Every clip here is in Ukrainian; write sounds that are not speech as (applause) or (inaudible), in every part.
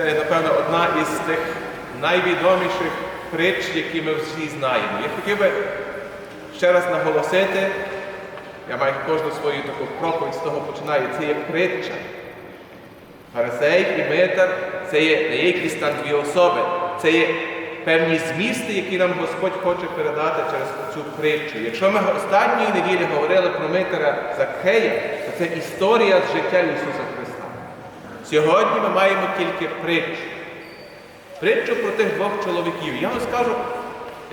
Це, напевно, одна із тих найвідоміших притч, які ми всі знаємо. Я хотів би ще раз наголосити, я маю кожну свою таку проповідь з того починаю, це є притча. Фарисей і митар це є не якісь там дві особи, це є певні змісти, які нам Господь хоче передати через цю притчу. Якщо ми останньої неділі говорили про митара Закхея, то це історія з життя Ісуса. Сьогодні ми маємо тільки притчу. Притчу про тих двох чоловіків. Я вам скажу,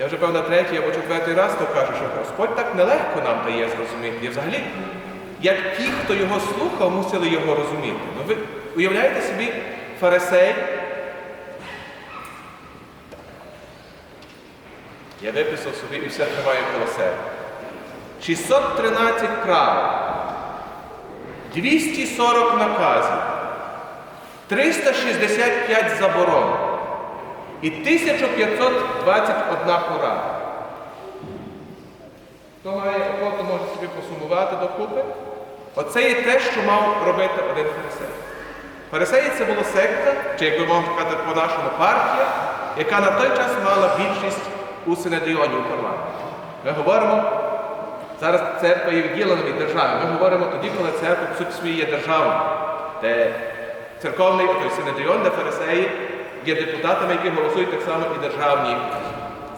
я вже певно третій або четвертий раз то кажу, що Господь так нелегко нам дає зрозуміти. І взагалі, як ті, хто його слухав, мусили його розуміти. Ну ви уявляєте собі фарисей? Я виписав собі і все тримаю коло себе. 613 правил, 240 наказів, 365 заборон і 1521 порада. Хто має охоту, може собі посумувати докупи. Оце є те, що мав робити один фарисей. Фарисеї це була секта, чи як би можна сказати по-нашому партія, яка на той час мала більшість у Синедріоні у парламенті. Ми говоримо, зараз церква є відділена від держави. Ми говоримо тоді, коли церква в суті є державною, де церковний той Синедріон, де фарисеї є депутатами, які голосують так само і державні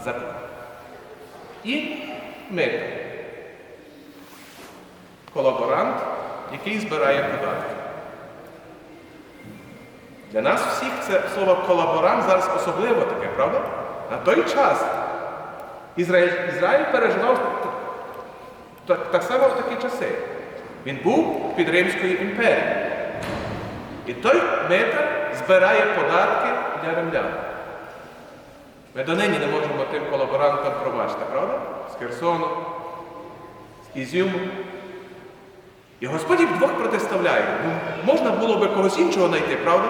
закони. І ми колаборант, який збирає податки. Для нас всіх це слово колаборант зараз особливо таке, правда? На той час Ізраїль, Ізраїль переживав так, так само в такі часи. Він був під Римською імперією. І той митар збирає податки для римлян. Ми донині не можемо тим колаборантам пробачити, правда? З Херсону, з Ізюму. І Господь їх двох протиставляє. Ну, можна було би когось іншого знайти, правда?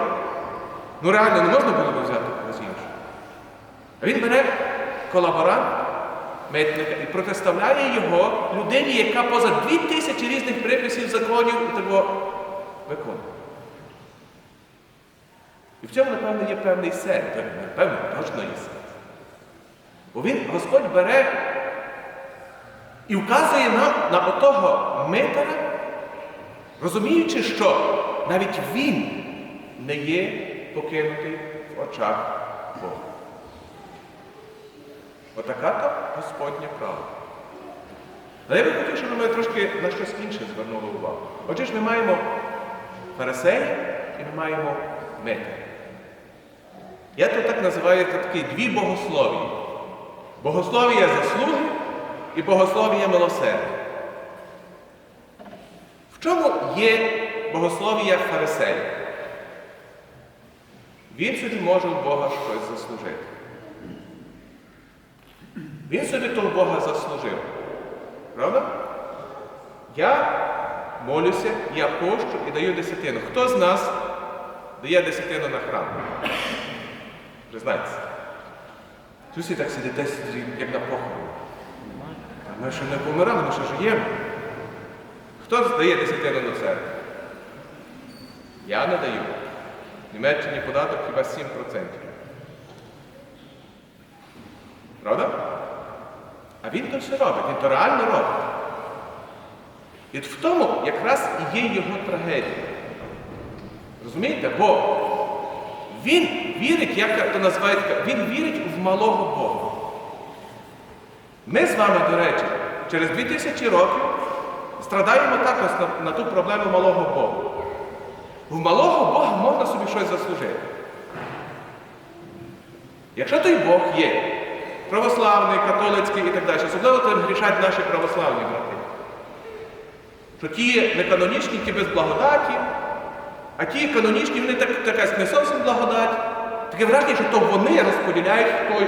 Ну реально не можна було би взяти когось іншого. А він бере колаборант, митника, і протиставляє його людині, яка поза дві тисячі різних приписів законів і того виконує. І в цьому, напевно, є певний сенс, напевно, точно є сенс. Бо він, Господь бере і вказує нам на отого митара, розуміючи, що навіть він не є покинутий в очах Бога. Отака то Господня правда. Але я би хотів, щоб ми трошки на щось інше звернули увагу. Отже ж ми маємо фарисея і ми маємо митаря. Я то так називаю такі дві богословії. Богословія заслуги і богословія милосердя. В чому є богословія фарисея? Він собі може у Бога щось заслужити. Він собі того Бога заслужив. Правда? Я молюся, я пощу і даю десятину. Хто з нас дає десятину на храм? Признайтеся. Всі так сидите, як на похороні. Ми ще не помирали, ми ще живемо. Хто здає десятину на церкву? Я не даю. В Німеччині податок хіба 7%. Правда? А він то все робить, він то реально робить. І в тому якраз і є його трагедія. Розумієте? Бо він вірить, як то називають, він вірить в малого Бога. Ми з вами, до речі, через 2000 років страдаємо також на, на ту проблему малого Бога. В малого Бога можна собі щось заслужити. Якщо той Бог є православний, католицький і так далі, особливо тим грішать наші православні брати, що ті не канонічні, ті без благодаті, а ті канонічні, вони так, така не зовсім благодать. Таке враження, що то вони розподіляють той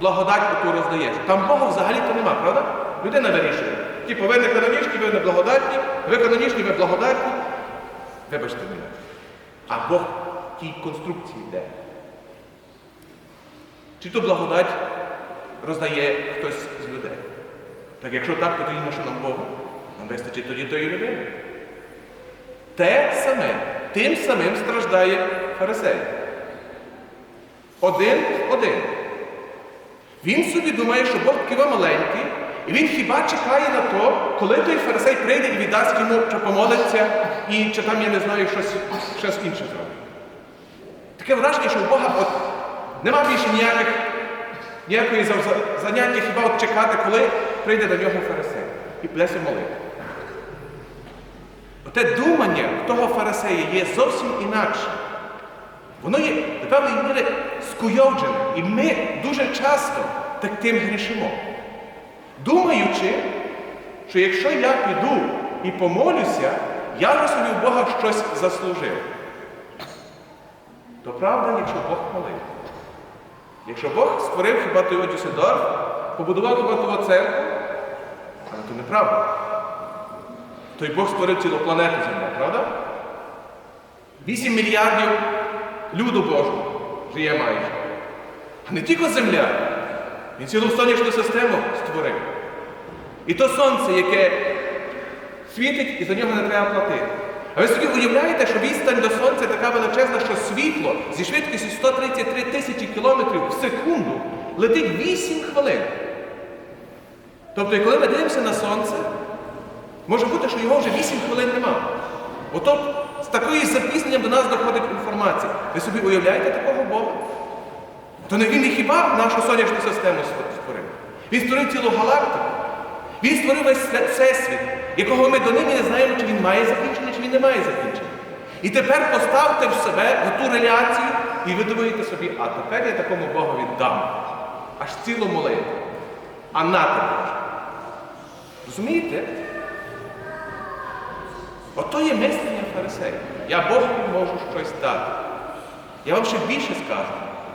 благодать, яку роздаєш. Там Бога взагалі-то нема, правда? Людина вирішує. Типу, ви не канонічні, ви не благодатні, ви канонічні, ви благодатні. Вибачте мене. А Бог в тій конструкції йде. Чи то благодать роздає хтось з людей? Так якщо так, то тоді що нам Богу? Нам вистачить тоді тої людини. Те саме, тим самим страждає фарисей. Один один. Він собі думає, що Бог такий маленький, і він хіба чекає на то, коли той фарисей прийде і віддасть йому, чи помолиться, і чи там, я не знаю, щось, щось інше зробить. Таке враження, що у Бога от, нема більше ніяких, ніякої за- за- заняття, хіба от чекати, коли прийде до нього фарисей і будеться молити. Оте думання того фарисея є зовсім інакше. Воно є до певної міри скуйовджене. І ми дуже часто так тим грішимо. Думаючи, що якщо я піду і помолюся, я вже собі Бога щось заслужив. То правда, якщо Бог молив. Якщо Бог створив хіба той Дюсседорф, побудував хіба того церкву, але то неправда. Той Бог створив цілу планету Земля, правда? 8 мільярдів люду Божого живе майже. А не тільки земля. Він цілу сонячну систему створив. І то сонце, яке світить, і за нього не треба платити. А ви собі уявляєте, що відстань до сонця така величезна, що світло зі швидкістю 133 тисячі кілометрів в секунду летить 8 хвилин. Тобто, коли ми дивимося на сонце, може бути, що його вже 8 хвилин нема. Ото з такою запізненням до нас доходить інформація. Ви собі уявляєте такого Бога? То не він і хіба нашу сонячну систему створив? Він створив цілу галактику. Він створив весь всесвіт, якого ми донині не знаємо, чи він має закінчення, чи він не має закінчення. І тепер поставте в себе в ту реляцію, і ви думаєте собі, а тепер я такому Богові дам. Аж цілу молитву. А на тебе. Розумієте? Ото є мислення фарисея. Я Богові можу щось дати. Я вам ще більше скажу.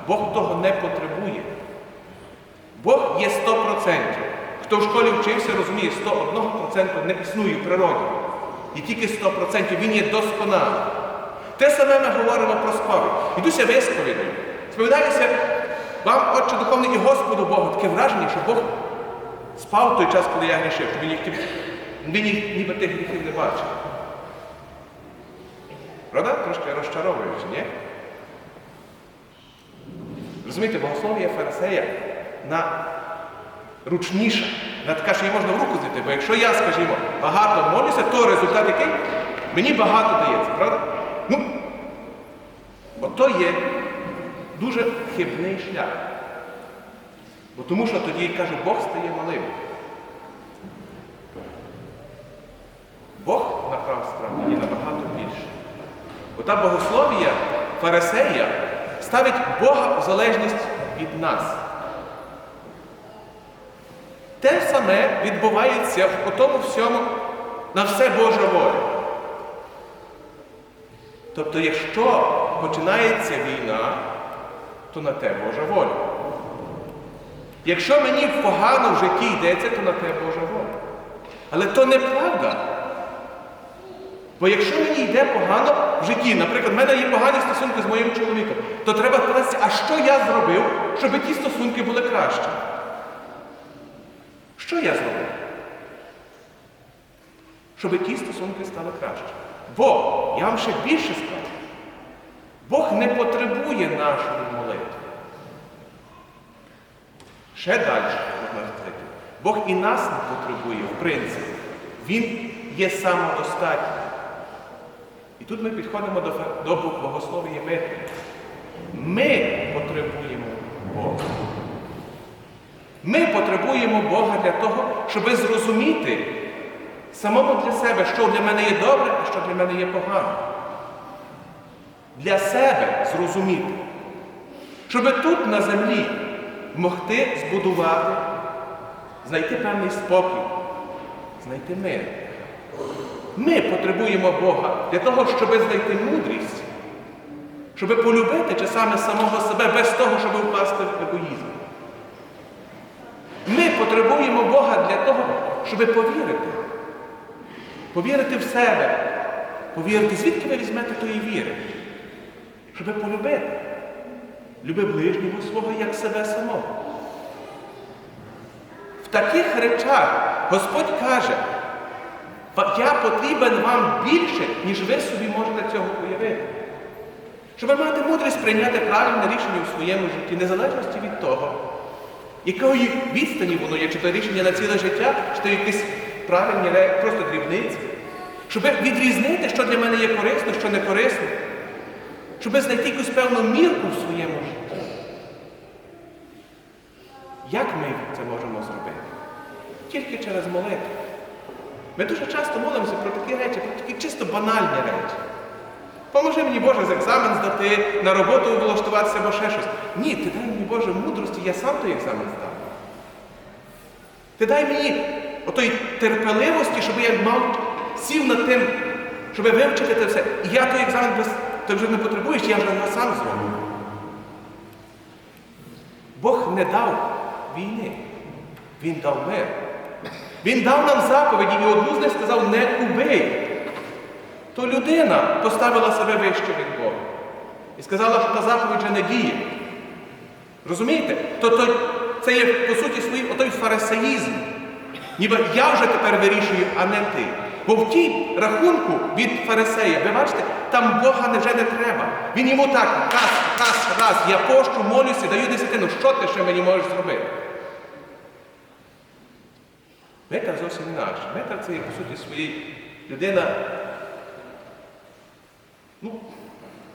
Бог того не потребує. Бог є 100%. Хто в школі вчився, розуміє, 101% не існує в природі. І тільки 100% він є досконалий. Те саме ми говоримо про сповідь. Ідуся висповідаю. Сповідаюся вам, Отче Духовний і Господу Богу, таке враження, що Бог спав в той час, коли я грішив, що він їх ніби тих гріхів не бачив. Правда? Трошки розчаровуючи, ні? Розумієте, богослов'я фарисея на ручніша, на така, що її можна в руку взяти. Бо якщо я, скажімо, багато молюся, то результат який? Мені багато дається, правда? Ну, ото є дуже хибний шлях. Бо тому що тоді, кажу, Бог стає малим. Бог набагато більше. Ота богословія фарисея ставить Бога в залежність від нас. Те саме відбувається в тому всьому на все Божа воля. Тобто, якщо починається війна, то на те Божа воля. Якщо мені погано в житті йдеться, то на те Божа воля. Але то неправда. Бо якщо мені йде погано в житті, наприклад, в мене є погані стосунки з моїм чоловіком, то треба спитатися, а що я зробив, щоб ті стосунки були кращі? Що я зробив? Щоб ті стосунки стали краще. Бо, я вам ще більше скажу, Бог не потребує нашої молитви. Ще далі, Бог і нас не потребує, в принципі. Він є самодостатній. І тут ми підходимо до, до богослов'я митви. Ми потребуємо Бога. Ми потребуємо Бога для того, щоб зрозуміти самому для себе, що для мене є добре, а що для мене є погано. Для себе зрозуміти. Щоб тут на землі могти збудувати, знайти певний спокій, знайти мир. Ми потребуємо Бога для того, щоб знайти мудрість, щоб полюбити часами самого себе без того, щоб впасти в егоїзм. Ми потребуємо Бога для того, щоб повірити. Повірити в себе. Повірити, звідки ви візьмете тої віри? Щоб полюбити. Люби ближнього свого як себе самого. В таких речах Господь каже, «Ба- я потрібен вам більше, ніж ви собі можете цього уявити. Щоб ви мати мудрість прийняти правильне рішення у своєму житті, незалежності від того, якої відстані воно є, чи то рішення на ціле життя, чи то якісь правильні просто дрібниці. Щоб відрізнити, що для мене є корисно, що не корисно. Щоб знайти якусь певну мірку в своєму житті. Як ми це можемо зробити? Тільки через молитву. Ми дуже часто молимося про такі речі, про такі чисто банальні речі. Поможи мені, Боже, з екзамен здати, на роботу влаштуватися або ще щось. Ні, ти дай мені, Боже, мудрості, я сам той екзамен здав. Ти дай мені отої терпеливості, щоб я мав сів над тим, щоб вивчити це все. І я той екзамен без... ти вже не потребуєш, я вже його сам зроблю. Бог не дав війни, Він дав мир. Він дав нам заповіді і одну з них сказав не убий. То людина поставила себе вище від Бога. І сказала, що та заповідь вже не діє. Розумієте? То, то це є, по суті, свій отой фарисеїзм. Ніби я вже тепер вирішую, а не ти. Бо в тій рахунку від фарисея, ви бачите, там Бога вже не треба. Він йому так, раз, раз, раз, я пощу, молюся, даю десятину. Що ти ще мені можеш зробити? Метр зовсім інакше. Метр це по суті, своїй людина. Ну,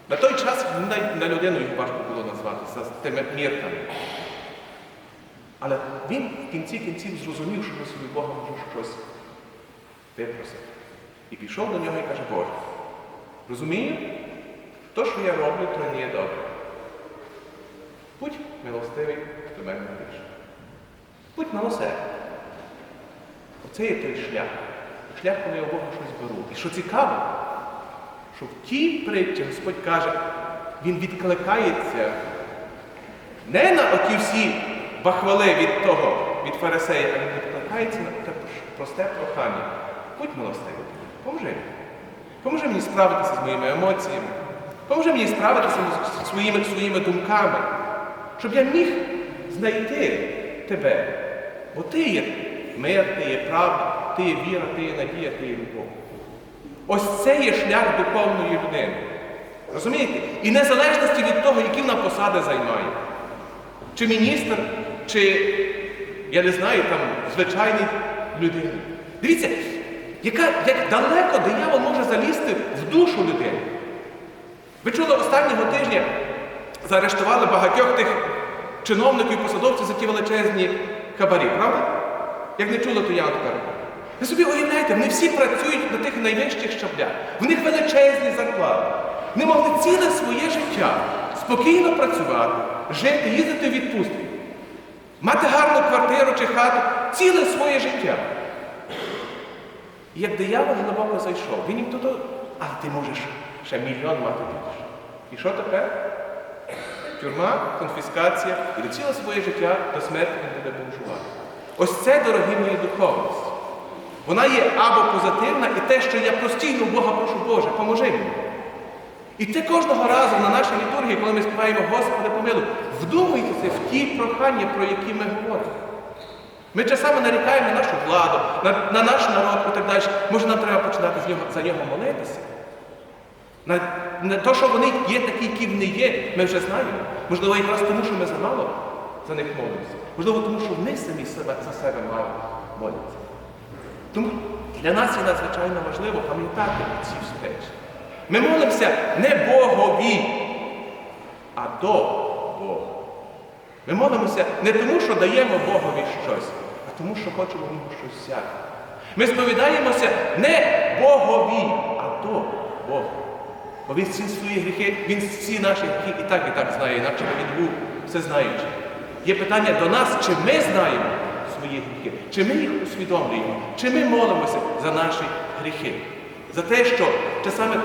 на той час навіть на людину його важко було назвати з тими мірками. Але він в кінці кінців зрозумів, що я собі Бога можу щось випросити. І пішов до нього і каже, Боже, розумію, то, що я роблю, то не є добре. Будь милостивий до мене більше. Будь милосердний. Оце є той шлях. Шлях, коли я у Бога щось беру. І що цікаво, що в тій притчі Господь каже, Він відкликається не на оті всі бахвали від того, від фарисея, а він відкликається на те просте прохання. Будь милостивий, поможи. Поможи мені справитися з моїми емоціями. Поможи мені справитися з своїми, своїми думками, щоб я міг знайти тебе. Бо ти є мир, ти є правда, ти є віра, ти є надія, ти є любов. Ось це є шлях духовної людини. Розумієте? І незалежності від того, які вона посади займає. Чи міністр, чи, я не знаю, там, звичайний людина. Дивіться, яка, як далеко диявол може залізти в душу людини. Ви чули останнього тижня заарештували багатьох тих чиновників і посадовців за ті величезні хабарі, правда? Як не чули, то я кажу. Ви собі уявляєте, вони всі працюють на тих найвищих щаблях. В них величезні зарплати. Вони могли ціле своє життя спокійно працювати, жити, їздити в відпустки, мати гарну квартиру чи хату, ціле своє життя. І як диявол глибоко зайшов, він їм туди, а ти можеш ще мільйон мати більше. І що тепер? Тюрма, конфіскація і ціле своє життя до смерті він буде бомжувати. Ось це, дорогі мої, духовність. Вона є або позитивна, і те, що я постійно Бога прошу, Боже, поможи мені. І це кожного разу на нашій літургії, коли ми співаємо Господи помилуй, вдумайтеся в ті прохання, про які ми говоримо. Ми часами нарікаємо на нашу владу, на, на наш народ і так далі. Може, нам треба починати з нього, за нього молитися. На, на те, що вони є такі, які вони є, ми вже знаємо. Можливо, якраз тому, що ми замало за них молимося. Можливо, тому, що вони самі себе, за себе мало моляться. Тому для нас є надзвичайно важливо пам'ятати ці всі речі. Ми молимося не Богові, а до Бога. Ми молимося не тому, що даємо Богові щось, а тому, що хочемо нього щось взяти. Ми сповідаємося не Богові, а до Бога. Бо він всі свої гріхи, він всі наші гріхи і так, і так знає, інакше він був всезнаючий. Є питання до нас, чи ми знаємо свої гріхи, чи ми їх усвідомлюємо, чи ми молимося за наші гріхи. За те, що часами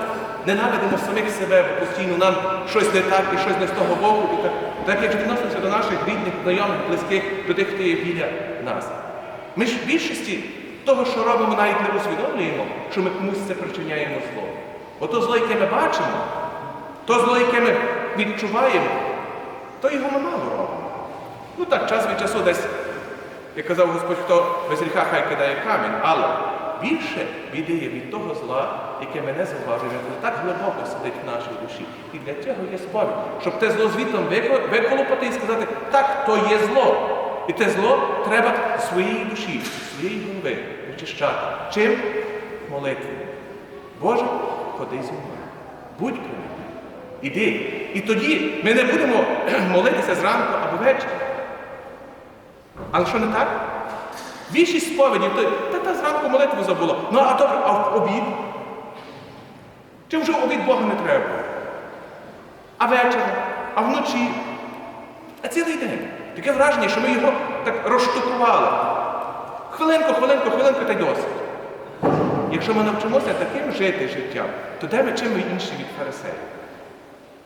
ненавидимо самих себе, бо постійно нам щось не так і щось не з того боку, і так, так як відносимося до наших рідних, знайомих, близьких, до тих, хто є біля нас. Ми ж в більшості того, що робимо, навіть не усвідомлюємо, що ми комусь це причиняємо зло. Ото зло, яке ми бачимо, то зло, яке ми відчуваємо, то його ми мало робимо. Ну так, час від часу десь, як казав Господь, хто без гріха хай кидає камінь, але більше біди є від того зла, яке мене зауважує, яке так глибоко сидить в нашій душі. І для цього є сповідь, щоб те зло звітом вико- виколупати і сказати, так, то є зло. І те зло треба з своєї душі, своєї голови очищати. Чим? Молитвою. Боже, ходи зі мною. Будь при мені. Іди. І тоді ми не будемо (clears throat) молитися зранку або ввечері. Але що не так? Більшість сповідів, то та, та зранку молитву забула. Ну а добре, а в обід? Чи вже обід Бога не треба? А ввечері? А вночі? А цілий день. Таке враження, що ми його так розштукували. Хвилинку, хвилинку, хвилинку та й досить. Якщо ми навчимося таким жити життям, то де ми чим ми інші від фарисеїв?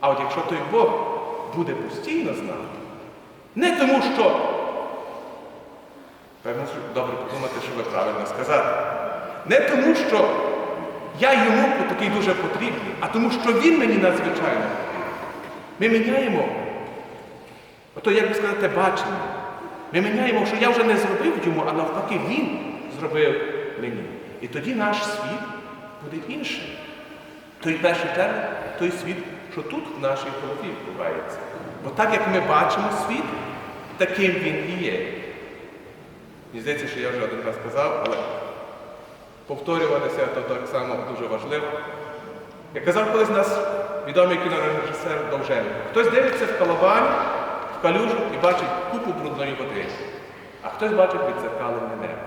А от якщо той Бог буде постійно з нами, не тому, що Певно, що добре подумати, що ви правильно сказати. Не тому, що я йому такий дуже потрібний, а тому, що він мені надзвичайно. Ми міняємо, ото, як би сказати, бачення. Ми міняємо, що я вже не зробив йому, а навпаки, він зробив мені. І тоді наш світ буде інший. Той перший чергу, той світ, що тут в нашій голові відбувається. Бо так як ми бачимо світ, таким він і є. Мені здається, що я вже один раз казав, але повторюватися то так само дуже важливо. Як казав колись нас відомий кінорежисер Довженко, хтось дивиться в калабані, в калюжу і бачить купу брудної води, а хтось бачить відзеркалене небо.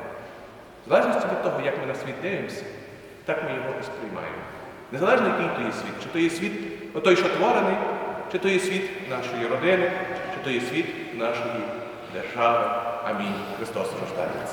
В залежності від того, як ми на світ дивимося, так ми його і сприймаємо. Незалежно який то є світ, чи то є світ той, що творений, чи то є світ нашої родини, чи то є світ нашої держави. Amin. Chrystus rożdaniec.